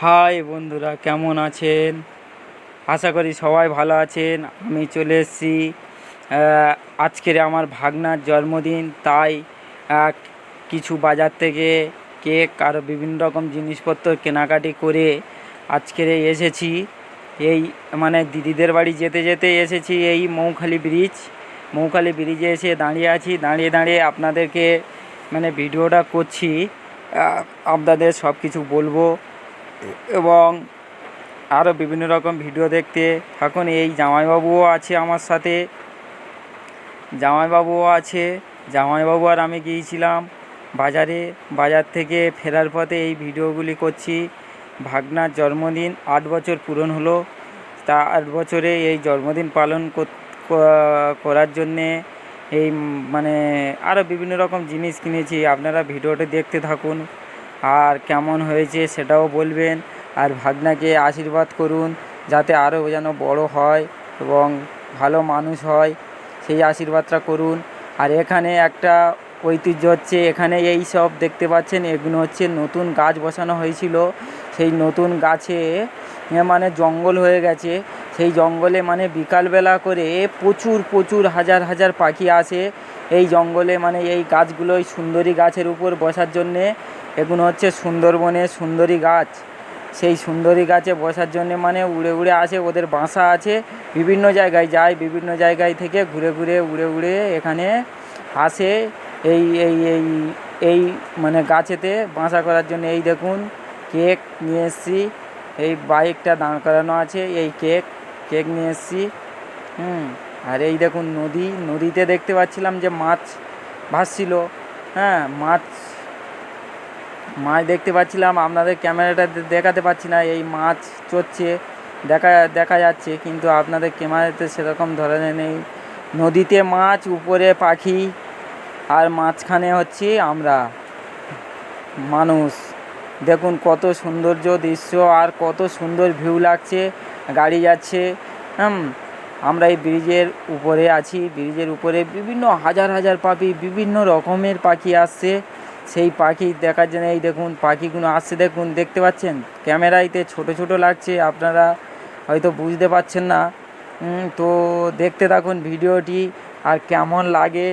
High বন্ধুরা, কেমন আছেন? আশা করি সবাই ভালো আছেন। আমি চলে এসেছি আজকের আমার ভাগনার জন্মদিন। তাই কিছু বাজার থেকে কেক আর বিভিন্ন রকম জিনিসপত্র কেনাকাটি করে আজকের এসেছি। এই মানে দিদিদের বাড়ি যেতে যেতে এসেছি এই মৌখালি ব্রিজ মৌখালি ব্রিজে এসে দাঁড়িয়ে আছি। দাঁড়িয়ে দাঁড়িয়ে আপনাদেরকে মানে ভিডিওটা করছি। আপনাদের সব কিছু বলব। এবং আরও বিভিন্ন রকম ভিডিও দেখতে থাকুন। এই জামাইবাবুও আছে আমার সাথে। জামাইবাবুও আছে। জামাইবাবু আর আমি গিয়েছিলাম বাজারে। বাজার থেকে ফেরার পথে এই ভিডিওগুলি করছি। ভাগনার জন্মদিন আট বছর পূরণ হলো। তা আট বছরে এই জন্মদিন পালন করার জন্যে এই মানে আরও বিভিন্ন রকম জিনিস কিনেছি। আপনারা ভিডিওটা দেখতে থাকুন। আর কেমন হয়েছে সেটাও বলবেন। আর ভাগনাকে আশীর্বাদ করুন, যাতে আরও যেন বড় হয় এবং ভালো মানুষ হয়, সেই আশীর্বাদটা করুন। আর এখানে একটা ঐতিহ্য হচ্ছে, এখানে এই সব দেখতে পাচ্ছেন, এগুলো হচ্ছে নতুন গাছ বসানো হয়েছিল। সেই নতুন গাছে মানে জঙ্গল হয়ে গেছে। সেই জঙ্গলে মানে বিকালবেলা করে প্রচুর প্রচুর হাজার হাজার পাখি আসে। এই জঙ্গলে মানে এই গাছগুলোই সুন্দরী গাছের উপর বসার জন্যে এগুলো হচ্ছে সুন্দরবনের সুন্দরী গাছ। সেই সুন্দরী গাছে বসার জন্য মানে উড়ে উড়ে আসে, ওদের বাসা আছে। বিভিন্ন জায়গায় যায়, বিভিন্ন জায়গায় থেকে ঘুরে ঘুরে উড়ে উড়ে এখানে আসে। এই এই এই এই মানে গাছেতে বাসা করার জন্য এই দেখুন, কেক নিয়ে এসেছি। এই বাইকটা দাঁড় করানো আছে, এই কেক কেক নিয়ে এসেছি। হুম, আর এই দেখুন নদী, নদীতে দেখতে পাচ্ছিলাম যে মাছ ভাসছিল। হ্যাঁ মাছ মাছ দেখতে পাচ্ছিলাম, আপনাদের ক্যামেরাটা দেখাতে পাচ্ছি না, এই মাছ চড়ছে, দেখা দেখা যাচ্ছে, কিন্তু আপনাদের ক্যামেরাতে সেরকম ধরনের নেই। নদীতে মাছ, উপরে পাখি, আর মাঝখানে হচ্ছে আমরা, মানুষ। দেখুন কত সৌন্দর্য দৃশ্য, আর কত সুন্দর ভিউ লাগছে, গাড়ি যাচ্ছে, হুম। আমরা এই ব্রিজের উপরে আছি, ব্রিজের উপরে বিভিন্ন হাজার হাজার পাখি, বিভিন্ন রকমের পাখি আসছে। সেই পাখি দেখার জন্য এই দেখুন, পাখিগুলো আসছে দেখুন, দেখতে পাচ্ছেন? ক্যামেরাইতে ছোট ছোট লাগছে, আপনারা হয়তো বুঝতে পারছেন না। তো দেখতে থাকুন ভিডিওটি আর কেমন লাগে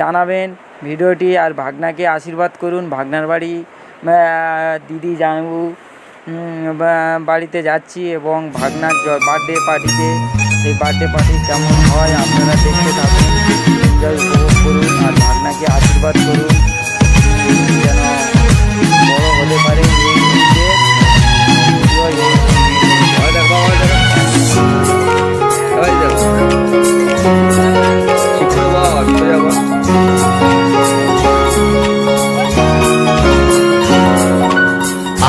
জানাবেন ভিডিওটি আর ভাগনাকে আশীর্বাদ করুন। ভাগনার বাড়ি দিদি জানবু বাড়িতে যাচ্ছি এবং ভাগনার বার্থডে পার্টিতে সেই বার্থডে পার্টি কেমন হয় আপনারা দেখতে থাকুন। এনজয় করুন আর ভাগনাকে আশীর্বাদ করুন।